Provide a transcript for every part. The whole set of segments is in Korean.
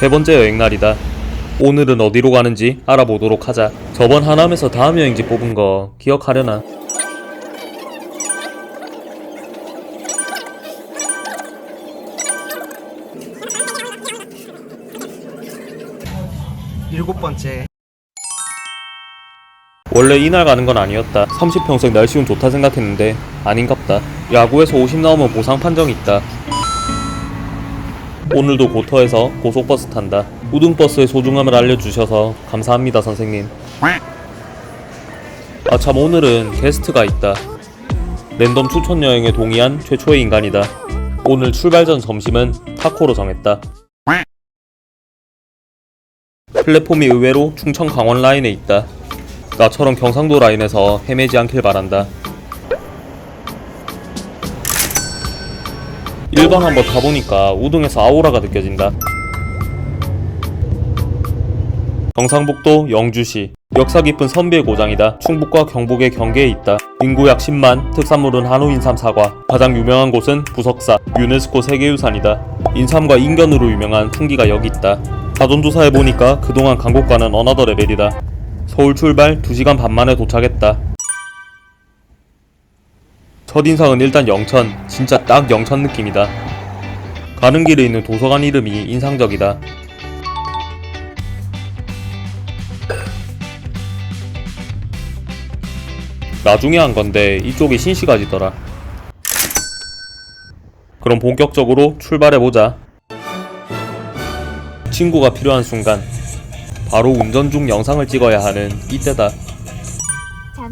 세 번째 여행 날이다. 오늘은 어디로 가는지 알아보도록 하자. 저번 하남에서 다음 여행지 뽑은 거 기억하려나? 일곱 번째 원래 이날 가는 건 아니었다. 30평생 날씨운 좋다 생각했는데 아닌갑다. 야구에서 50 나오면 보상 판정이 있다. 오늘도 고터에서 고속버스 탄다. 우등버스의 소중함을 알려주셔서 감사합니다 선생님. 아 참 오늘은 게스트가 있다. 랜덤 추천 여행에 동의한 최초의 인간이다. 오늘 출발 전 점심은 타코로 정했다. 플랫폼이 의외로 충청 강원 라인에 있다. 나처럼 경상도 라인에서 헤매지 않길 바란다. 1번 한번 가보니까 우등에서 아우라가 느껴진다. 경상북도 영주시 역사 깊은 선비의 고장이다. 충북과 경북의 경계에 있다. 인구 약 10만, 특산물은 한우 인삼 사과. 가장 유명한 곳은 부석사, 유네스코 세계유산이다. 인삼과 인견으로 유명한 풍기가 여기 있다. 사전조사해 보니까 그동안 간 곳과는 어나더 레벨이다. 서울 출발 2시간 반 만에 도착했다. 첫인상은 일단 영천, 진짜 딱 영천 느낌이다. 가는 길에 있는 도서관 이름이 인상적이다. 나중에 한 건데 이쪽이 신시가지더라. 그럼 본격적으로 출발해보자. 친구가 필요한 순간, 바로 운전 중 영상을 찍어야 하는 이때다.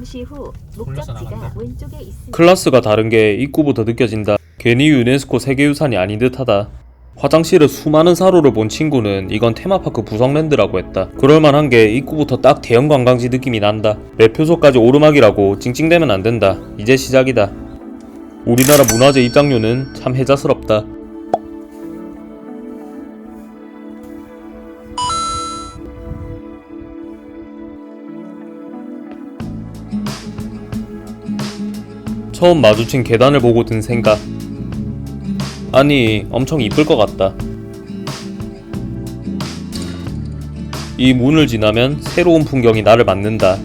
잠시 후 목적지가. 왼쪽에 있습니다. 클라스가 다른 게 입구부터 느껴진다. 괜히 유네스코 세계유산이 아닌 듯하다. 화장실에 수많은 사로를 본 친구는 이건 테마파크 부석랜드라고 했다. 그럴만한 게 입구부터 딱 대형 관광지 느낌이 난다. 매표소까지 오르막이라고 찡찡대면 안 된다. 이제 시작이다. 우리나라 문화재 입장료는 참 혜자스럽다. 처음 마주친 계단을 보고 든 생각. 아니, 엄청 이쁠 것 같다. 이 문을 지나면 새로운 풍경이 나를 맞는다.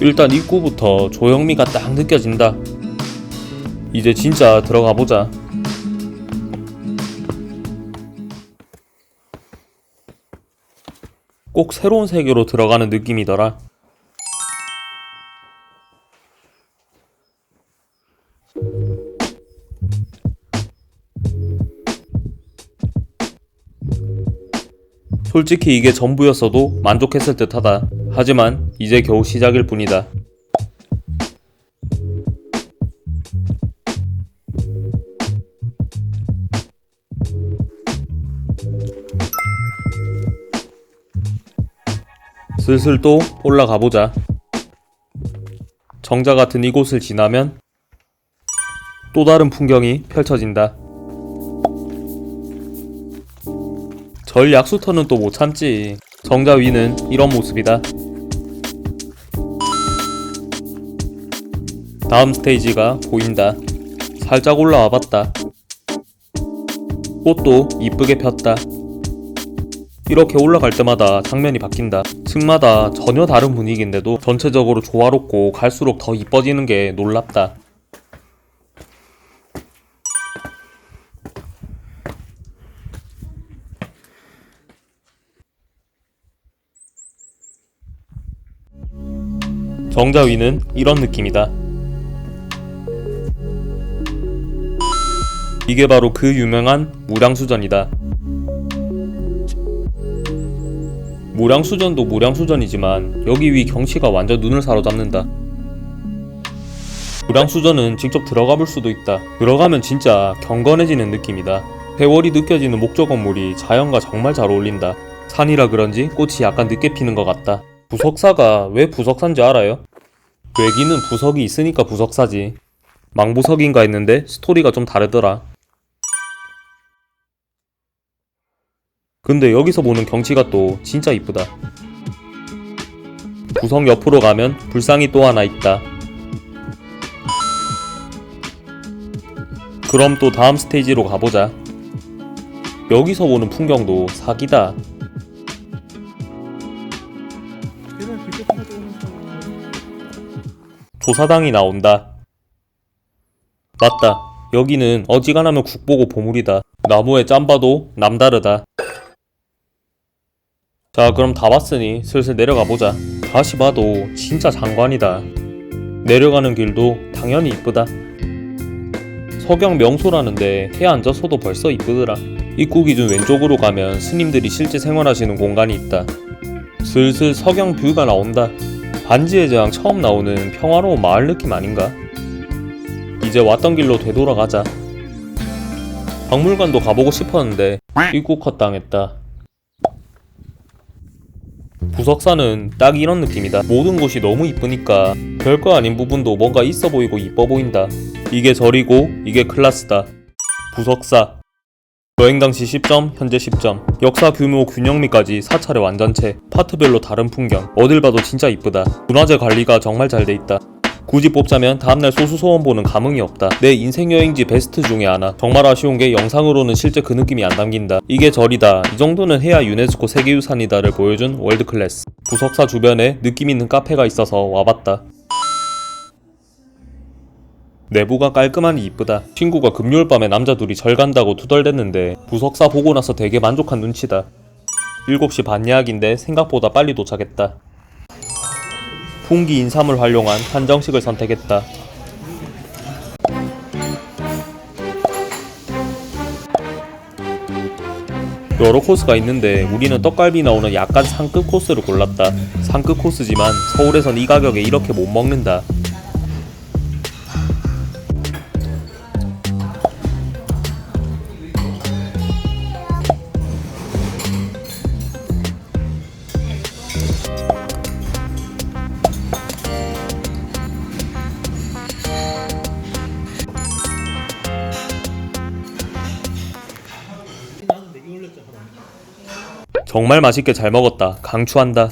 일단 입구부터 조형미가 딱 느껴진다. 이제 진짜 들어가 보자. 꼭 새로운 세계로 들어가는 느낌이더라. 솔직히 이게 전부였어도 만족했을 듯하다. 하지만 이제 겨우 시작일 뿐이다. 슬슬 또 올라가 보자. 정자 같은 이곳을 지나면 또 다른 풍경이 펼쳐진다. 절 약수터는 또 못 참지. 정자 위는 이런 모습이다. 다음 스테이지가 보인다. 살짝 올라와 봤다. 꽃도 이쁘게 폈다. 이렇게 올라갈 때마다 장면이 바뀐다. 층마다 전혀 다른 분위기인데도 전체적으로 조화롭고 갈수록 더 이뻐지는 게 놀랍다. 정자 위는 이런 느낌이다. 이게 바로 그 유명한 무량수전이다. 무량수전도 무량수전이지만 여기 위 경치가 완전 눈을 사로잡는다. 무량수전은 직접 들어가 볼 수도 있다. 들어가면 진짜 경건해지는 느낌이다. 세월이 느껴지는 목조 건물이 자연과 정말 잘 어울린다. 산이라 그런지 꽃이 약간 늦게 피는 것 같다. 부석사가 왜 부석사인지 알아요? 외기는 부석이 있으니까 부석사지. 망부석인가 했는데 스토리가 좀 다르더라. 근데 여기서 보는 경치가 또 진짜 이쁘다. 부석 옆으로 가면 불상이 또 하나 있다. 그럼 또 다음 스테이지로 가보자. 여기서 보는 풍경도 사기다. 조사당이 나온다. 맞다. 여기는 어지간하면 국보고 보물이다. 나무의 짬바도 남다르다. 자, 그럼 다 봤으니 슬슬 내려가 보자. 다시 봐도 진짜 장관이다. 내려가는 길도 당연히 이쁘다. 석영 명소라는데 해 앉아서도 벌써 이쁘더라. 입구 기준 왼쪽으로 가면 스님들이 실제 생활하시는 공간이 있다. 슬슬 석영 뷰가 나온다. 반지의 제왕 처음 나오는 평화로운 마을 느낌 아닌가? 이제 왔던 길로 되돌아가자. 박물관도 가보고 싶었는데 입국 컷당했다. 부석사는 딱 이런 느낌이다. 모든 곳이 너무 이쁘니까 별거 아닌 부분도 뭔가 있어 보이고 이뻐 보인다. 이게 절이고 이게 클라스다. 부석사 여행 당시 10점, 현재 10점. 역사 규모 균형미까지 사찰의 완전체. 파트별로 다른 풍경. 어딜 봐도 진짜 이쁘다. 문화재 관리가 정말 잘 돼 있다. 굳이 뽑자면 다음날 소수 소원 보는 감흥이 없다. 내 인생 여행지 베스트 중에 하나. 정말 아쉬운 게 영상으로는 실제 그 느낌이 안 담긴다. 이게 절이다. 이 정도는 해야 유네스코 세계유산이다를 보여준 월드 클래스. 부석사 주변에 느낌 있는 카페가 있어서 와봤다. 내부가 깔끔하니 이쁘다. 친구가 금요일 밤에 남자 둘이 절 간다고 투덜댔는데 부석사 보고 나서 되게 만족한 눈치다. 7시 반 예약인데 생각보다 빨리 도착했다. 풍기 인삼을 활용한 한정식을 선택했다. 여러 코스가 있는데 우리는 떡갈비 나오는 약간 상급 코스를 골랐다. 상급 코스지만 서울에선 이 가격에 이렇게 못 먹는다. 정말 맛있게 잘 먹었다. 강추한다.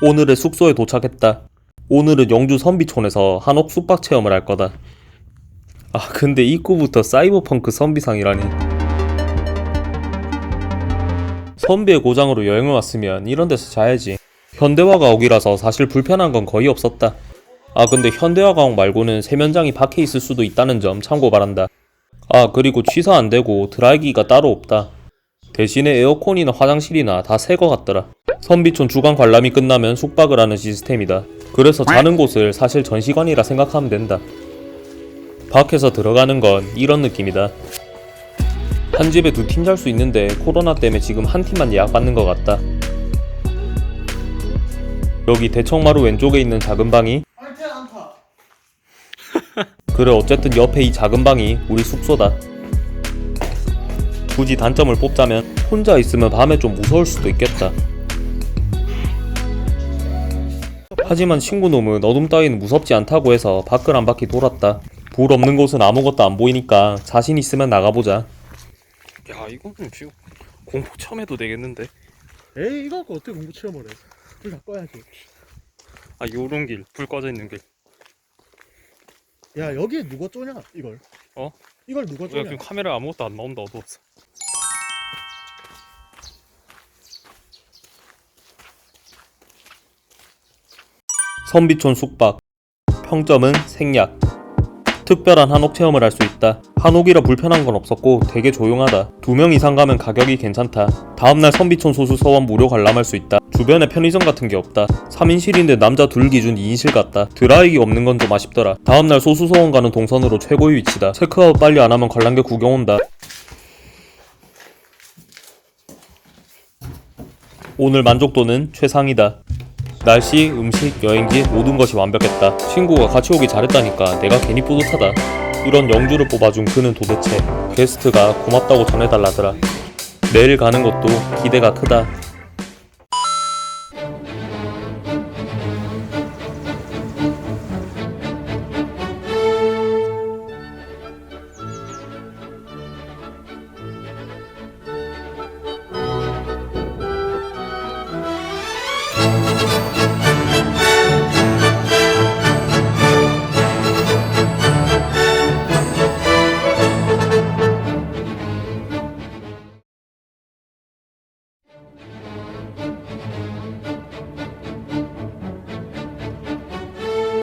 오늘의 숙소에 도착했다. 오늘은 영주 선비촌에서 한옥 숙박 체험을 할 거다. 아 근데 입구부터 사이버펑크 선비상이라니. 선비의 고장으로 여행을 왔으면 이런 데서 자야지. 현대화 가 옥이라서 사실 불편한 건 거의 없었다. 아 근데 현대화 가 옥 말고는 세면장이 밖에 있을 수도 있다는 점 참고 바란다. 아 그리고 취사 안 되고 드라이기가 따로 없다. 대신에 에어컨이나 화장실이나 다 새 거 같더라. 선비촌 주간 관람이 끝나면 숙박을 하는 시스템이다. 그래서 자는 곳을 사실 전시관이라 생각하면 된다. 밖에서 들어가는 건 이런 느낌이다. 한 집에 두 팀 잘 수 있는데 코로나 때문에 지금 한 팀만 예약받는 것 같다. 여기 대청마루 왼쪽에 있는 작은 방이 그래 어쨌든 옆에 이 작은 방이 우리 숙소다. 굳이 단점을 뽑자면 혼자 있으면 밤에 좀 무서울 수도 있겠다. 하지만 친구 놈은 어둠 따위는 무섭지 않다고 해서 밖을 한 바퀴 돌았다. 불 없는 곳은 아무것도 안 보이니까 자신 있으면 나가보자. 야 이거는 지금 공포 처음 해도 되겠는데? 에이 이거 갖고 어떻게 공부 체험을 해 불다 꺼야지 아 요런 길, 불 꺼져 있는 길. 야 여기에 누가 쪼냐 이걸 어? 이걸 누가 쪼냐 카메라 아무것도 안 나온다 어두웠어. 선비촌 숙박. 평점은 생략. 특별한 한옥 체험을 할 수 있다. 한옥이라 불편한 건 없었고 되게 조용하다. 두 명 이상 가면 가격이 괜찮다. 다음날 선비촌 소수 서원 무료 관람할 수 있다. 주변에 편의점 같은 게 없다. 3인실인데 남자 둘 기준 2인실 같다. 드라이기 없는 건 좀 아쉽더라. 다음날 소수 서원 가는 동선으로 최고의 위치다. 체크아웃 빨리 안 하면 관람객 구경 온다. 오늘 만족도는 최상이다. 날씨, 음식, 여행지 모든 것이 완벽했다. 친구가 같이 오기 잘했다니까 내가 괜히 뿌듯하다. 이런 영주를 뽑아준 그는 도대체 게스트가 고맙다고 전해달라더라. 내일 가는 것도 기대가 크다.